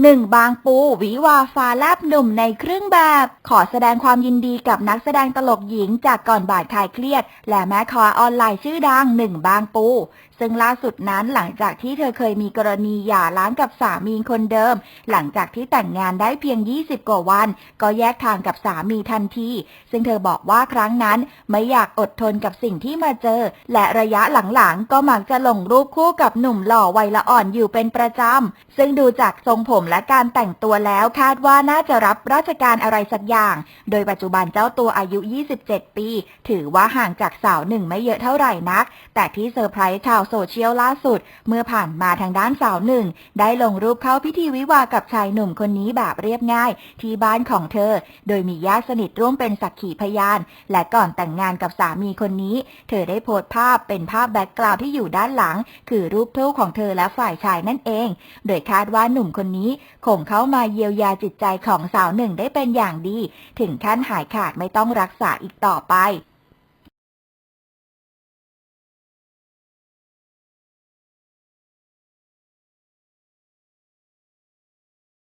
หนึ่งบางปูวิวาฟ้าแลบหนุ่มในเครื่องแบบ ขอแสดงความยินดีกับนักแสดงตลกหญิงจากก่อนบ่ายคลายเครียด และแม่คอออนไลน์ชื่อดังหนึ่งบางปู ซึ่งล่าสุดนั้นหลังจากที่เธอเคยมีกรณีหย่าร้างกับสามีคนเดิม หลังจากที่แต่งงานได้เพียง 20 กว่าวัน ก็แยกทางกับสามีทันที ซึ่งเธอบอกว่าครั้งนั้นไม่อยากอดทนกับสิ่งที่มาเจอ และระยะหลังๆ ก็มักจะลงรูปคู่กับหนุ่มหล่อวัยละอ่อนอยู่เป็นประจำซึ่งดูจากทรงผมและการแต่งตัวแล้วคาดว่าน่าจะรับราชการอะไรสักอย่าง โดยปัจจุบันเจ้าตัวอายุ 27 ปี ถือว่าห่างจากสาวหนึ่งไม่เยอะเท่าไหร่นัก แต่ที่เซอร์ไพรส์ชาวโซเชียลล่าสุด เมื่อผ่านมาทางด้านสาวหนึ่ง ได้ลงรูปเข้าพิธีวิวากับชายหนุ่มคนนี้แบบเรียบง่าย ที่บ้านของเธอ โดยมีญาติสนิทร่วมเป็นสักขีพยาน และก่อนแต่งงานกับสามีคนนี้ เธอได้โพสต์ภาพเป็นภาพแบ็กกราวด์ที่อยู่ด้านหลัง คือรูปทู่ของเธอและฝ่ายชายนั่นเอง โดยคาดว่าหนุ่มคนนี้คงเข้ามาเยียวยาจิตใจของสาวหนึ่งได้เป็นอย่างดี ถึงขั้นหายขาดไม่ต้องรักษาอีกต่อไป